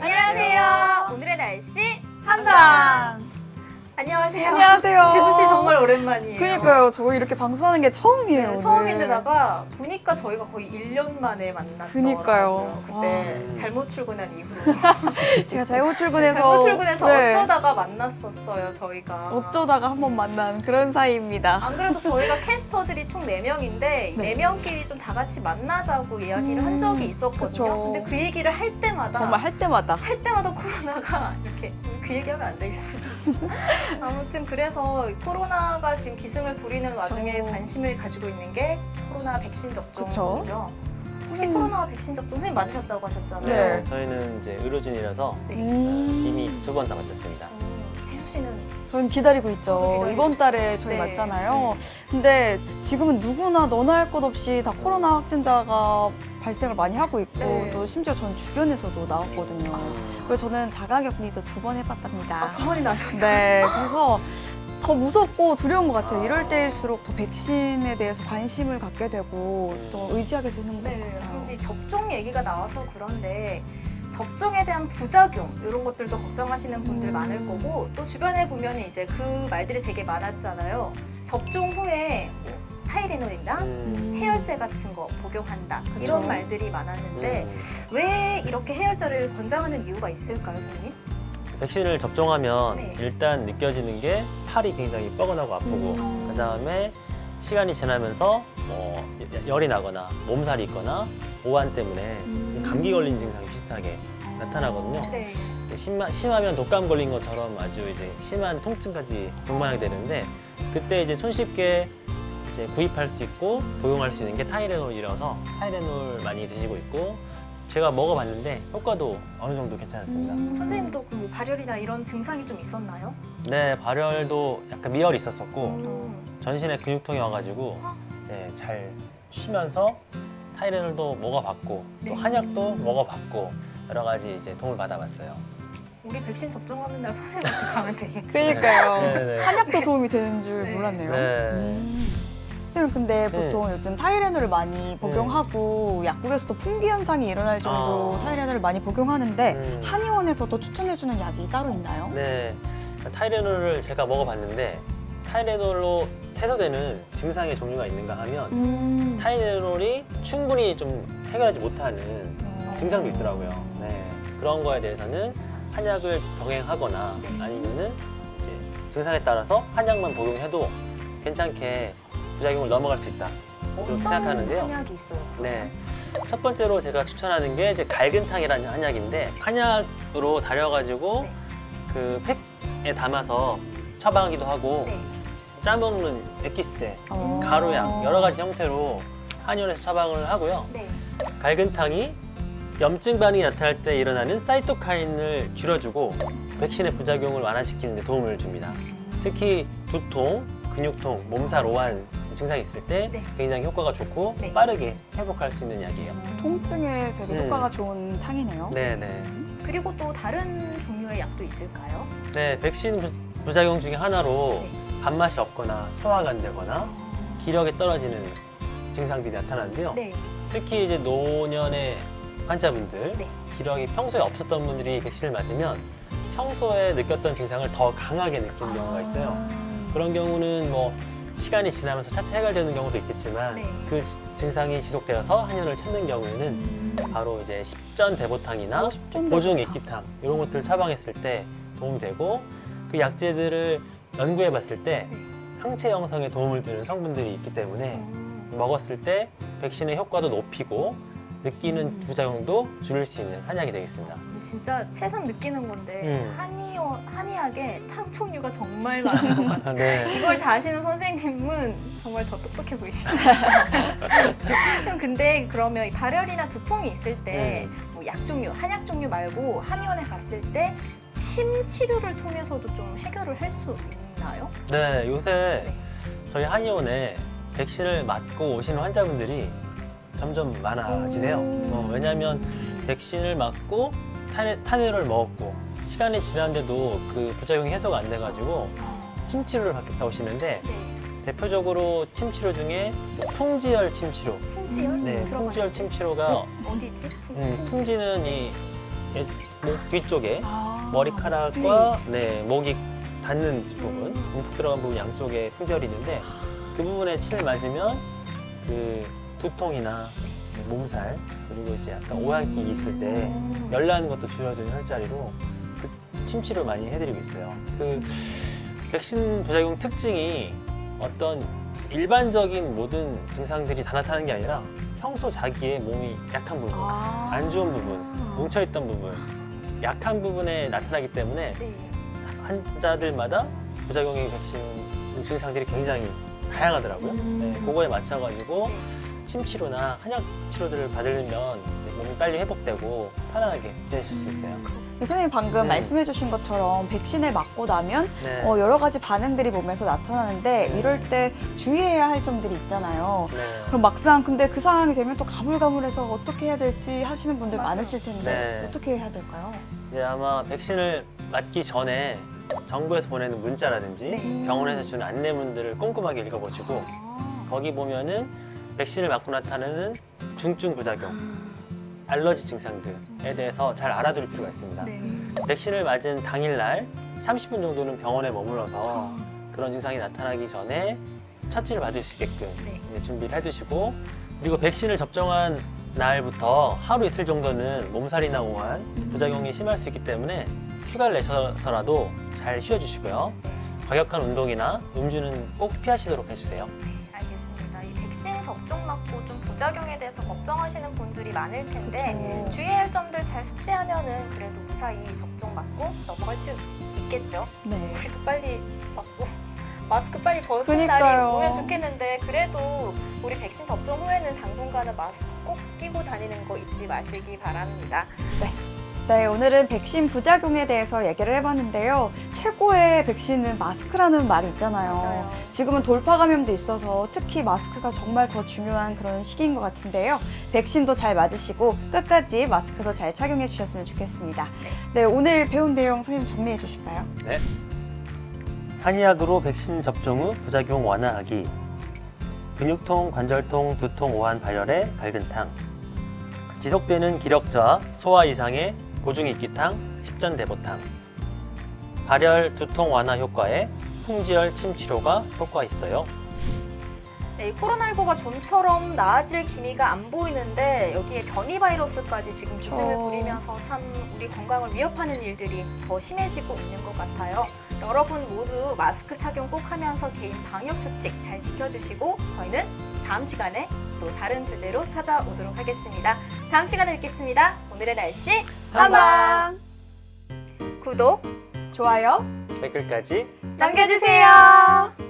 안녕하세요. 오늘의 날씨 한강. 안녕하세요. 안녕하세요. 지수 씨 정말 오랜만이에요. 그니까요. 저희 이렇게 방송하는 게 처음이에요. 네. 처음인데다가 보니까 저희가 거의 1년 만에 만났더라고요. 그니까요. 그때 와. 잘못 출근한 이후로 제가 잘못 출근해서 잘못 출근해서 네. 어쩌다가 만났었어요 저희가. 어쩌다가 한 번 만난 그런 사이입니다. 안 그래도 저희가 캐스터들이 총 4명인데 이 네. 4명끼리 좀 다 같이 만나자고 이야기를 한 적이 음, 있었거든요. 그쵸. 근데 그 얘기를 할 때마다 정말 할 때마다 할 때마다 코로나가 이렇게 그 얘기하면 안 되겠어 진짜. 아무튼 그래서 이 코로나가 지금 기승을 부리는 와중에 그쵸. 관심을 가지고 있는 게 코로나 백신 접종이죠. 그쵸. 혹시 음. 코로나 백신 접종 선생님 맞으셨다고 하셨잖아요. 네. 저희는 이제 의료진이라서 네. 음. 이미 두 번 다 맞췄습니다. 음, 지수 씨는 전 기다리고 있죠. 저도 기다리고 이번 달에 저희 네. 맞잖아요. 근데 지금은 누구나 너나 할 것 없이 다 코로나 확진자가 발생을 많이 하고 있고 네. 또 심지어 전 주변에서도 나왔거든요. 음. 그래서 저는 자가격리도 두 번 해봤답니다. 아, 가만히 나셨어요. 네, 그래서 더 무섭고 두려운 것 같아요. 이럴 때일수록 더 백신에 대해서 관심을 갖게 되고 또 의지하게 되는 것 네, 같아요. 이제 접종 얘기가 나와서 그런데 접종에 대한 부작용 이런 것들도 걱정하시는 분들 음. 많을 거고 또 주변에 보면 이제 그 말들이 되게 많았잖아요. 접종 후에 뭐 타이레놀이나 음. 해열제 같은 거 복용한다 그쵸. 이런 말들이 많았는데 음. 왜 이렇게 해열제를 권장하는 이유가 있을까요, 선생님? 백신을 접종하면 네. 일단 느껴지는 게 팔이 굉장히 뻐근하고 아프고 음. 그 다음에 시간이 지나면서 뭐 열이 나거나 몸살이 있거나 오한 때문에 음. 감기 걸린 증상 이 비슷하게 나타나거든요. 네. 심하, 심하면 독감 걸린 것처럼 아주 이제 심한 통증까지 동반하게 되는데 그때 이제 손쉽게 이제 구입할 수 있고 복용할 수 있는 게 타이레놀이라서 타이레놀 많이 드시고 있고 제가 먹어봤는데 효과도 어느 정도 괜찮았습니다. 음. 선생님도 그뭐 발열이나 이런 증상이 좀 있었나요? 네 발열도 약간 미열이 있었었고 음. 전신에 근육통이 와가지고 네, 잘 쉬면서 타이레놀도 먹어봤고 네. 또 한약도 먹어봤고 여러 가지 이제 도움을 받아봤어요. 우리 백신 접종하는 날 선생님한테 가면 되겠다. 그러니까요. 네 네. 한약도 도움이 되는 줄 네. 몰랐네요. 네. 음. 선생님 근데 네. 보통 요즘 타이레놀을 많이 복용하고 약국에서도 풍기 현상이 일어날 정도로 아. 타이레놀을 많이 복용하는데 음. 한의원에서도 추천해주는 약이 따로 있나요? 네, 타이레놀을 제가 먹어봤는데 타이레놀로 해소되는 증상의 종류가 있는가 하면 음. 타이레놀이 충분히 좀 해결하지 못하는 어. 증상도 있더라고요. 네, 그런 거에 대해서는 한약을 병행하거나 네. 아니면은 증상에 따라서 한약만 복용해도 괜찮게 부작용을 넘어갈 수 있다. 그렇게 생각하는데요. 한약이 있어요. 네. 첫 번째로 제가 추천하는 게 이제 갈근탕이라는 한약인데 한약으로 달여가지고 네. 그 팩에 담아서 처방하기도 하고 네. 짜먹는 엑기스제, 어. 가루약 여러 가지 형태로 한의원에서 처방을 하고요. 네. 갈근탕이 염증 반응이 나타날 때 일어나는 사이토카인을 줄여주고 백신의 부작용을 완화시키는 데 도움을 줍니다. 특히 두통, 근육통, 몸살, 오한 증상이 있을 때 네. 굉장히 효과가 좋고 네. 빠르게 회복할 수 있는 약이에요. 통증에 되게 음. 효과가 좋은 탕이네요. 네네. 그리고 또 다른 종류의 약도 있을까요? 네, 백신 부- 부작용 중에 하나로 네. 밥맛이 없거나 소화가 안 되거나 기력이 떨어지는 증상들이 나타나는데요. 네. 특히 이제 노년의 환자분들, 네. 기력이 평소에 없었던 분들이 백신을 맞으면 평소에 느꼈던 증상을 더 강하게 느끼는 경우가 있어요. 아. 그런 경우는 뭐 시간이 지나면서 차차 해결되는 경우도 있겠지만 네. 그 시- 증상이 지속되어서 한약을 찾는 경우에는 음. 바로 이제 십전 대보탕이나 어, 보중. 익기탕 이런 것들을 처방했을 때 도움되고 그 약재들을 연구해 봤을 때 네. 항체 형성에 도움을 주는 성분들이 있기 때문에 음. 먹었을 때 백신의 효과도 높이고 느끼는 음. 부작용도 줄일 수 있는 한약이 되겠습니다. 뭐 진짜 새삼 느끼는 건데 음. 한의 한의학에 탕 종류가 정말 많은 것 같아요. 네. 이걸 다 아시는 선생님은 정말 더 똑똑해 보이시네요. 그럼 근데 그러면 이 발열이나 두통이 있을 때 뭐 약 종류, 한약 종류 말고 한의원에 갔을 때 침 치료를 통해서도 좀 해결을 할 수 있나요? 네, 요새 네. 저희 한의원에 백신을 맞고 오시는 환자분들이 점점 많아지세요. 오. 어, 왜냐하면 백신을 맞고 탄- 탄해를 먹었고 시간이 지났는데도 그 부작용이 해소가 안 돼가지고 침 치료를 받겠다 오시는데 네. 대표적으로 침 치료 중에 풍지열 침 치료, 풍지열? 네. 풍지열 침치로가 어디지? 풍, 음, 풍지. 풍지는 이 예- 목 뒤쪽에 아. 머리카락과 네, 목이 닿는 부분, 음. 움푹 들어간 부분 양쪽에 풍절이 있는데 그 부분에 침을 맞으면 그 두통이나 몸살 그리고 이제 약간 오한기 있을 때 음. 열나는 것도 줄여주는 혈자리로 그 침치를 많이 해드리고 있어요. 그 백신 부작용 특징이 어떤 일반적인 모든 증상들이 다 나타나는 게 아니라 평소 자기의 몸이 약한 부분, 아. 안 좋은 부분, 뭉쳐있던 부분, 약한 부분에 나타나기 때문에 네. 환자들마다 부작용의 백신 증상들이 굉장히 다양하더라고요. 음. 네, 그거에 맞춰가지고 네. 침 치료나 한약 치료들을 받으면 이제 몸이 빨리 회복되고 편안하게 지내실 수 있어요. 선생님 방금 네. 말씀해 주신 것처럼 백신을 맞고 나면 네. 어, 여러 가지 반응들이 몸에서 나타나는데 네. 이럴 때 주의해야 할 점들이 있잖아요. 네. 그럼 막상 근데 그 상황이 되면 또 가물가물해서 어떻게 해야 될지 하시는 분들 맞아요. 많으실 텐데 네. 어떻게 해야 될까요? 이제 아마 백신을 맞기 전에 정부에서 보내는 문자라든지 네. 병원에서 주는 안내문들을 꼼꼼하게 읽어보시고 아. 거기 보면은 백신을 맞고 나타나는 중증 부작용, 알러지 증상들에 대해서 잘 알아둘 필요가 있습니다. 네. 백신을 맞은 당일날 30분 정도는 병원에 머물러서 그런 증상이 나타나기 전에 처치를 받을 수 있게끔 네. 이제 준비를 해두시고 그리고 백신을 접종한 날부터 하루 이틀 정도는 몸살이나 오한 부작용이 심할 수 있기 때문에 휴가를 내셔서라도 잘 쉬어주시고요. 과격한 운동이나 음주는 꼭 피하시도록 해주세요. 백신 접종 맞고 좀 부작용에 대해서 걱정하시는 분들이 많을 텐데 그렇죠. 주의해야 할 점들 잘 숙지하면은 그래도 무사히 접종 맞고 넘어갈 수 있겠죠. 네. 우리도 빨리 맞고 마스크 빨리 벗은 날이 그니까요. 오면 좋겠는데 그래도 우리 백신 접종 후에는 당분간은 마스크 꼭 끼고 다니는 거 잊지 마시기 바랍니다. 네, 오늘은 백신 부작용에 대해서 얘기를 해봤는데요. 최고의 백신은 마스크라는 말이 있잖아요. 맞아요. 지금은 돌파 감염도 있어서 특히 마스크가 정말 더 중요한 그런 시기인 것 같은데요. 백신도 잘 맞으시고 끝까지 마스크도 잘 착용해 주셨으면 좋겠습니다. 네, 오늘 배운 내용 선생님 정리해 주실까요? 네. 한의학으로 백신 접종 후 부작용 완화하기. 근육통, 관절통, 두통, 오한, 발열의 갈근탕. 지속되는 기력 저하, 소화 이상의 고중익기탕, 십전대보탕. 발열, 두통 완화 효과에 풍지열 침 치료가 효과 있어요. 네, 이 코로나19가 좀처럼 나아질 기미가 안 보이는데 여기에 변이 바이러스까지 지금 기승을. 부리면서 참 우리 건강을 위협하는 일들이 더 심해지고 있는 것 같아요. 여러분 모두 마스크 착용 꼭 하면서 개인 방역 수칙 잘 지켜주시고 저희는 다음 시간에 또 다른 주제로 찾아오도록 하겠습니다. 다음 시간에 뵙겠습니다. 오늘의 날씨 빠방! 구독 좋아요. 댓글까지 남겨주세요.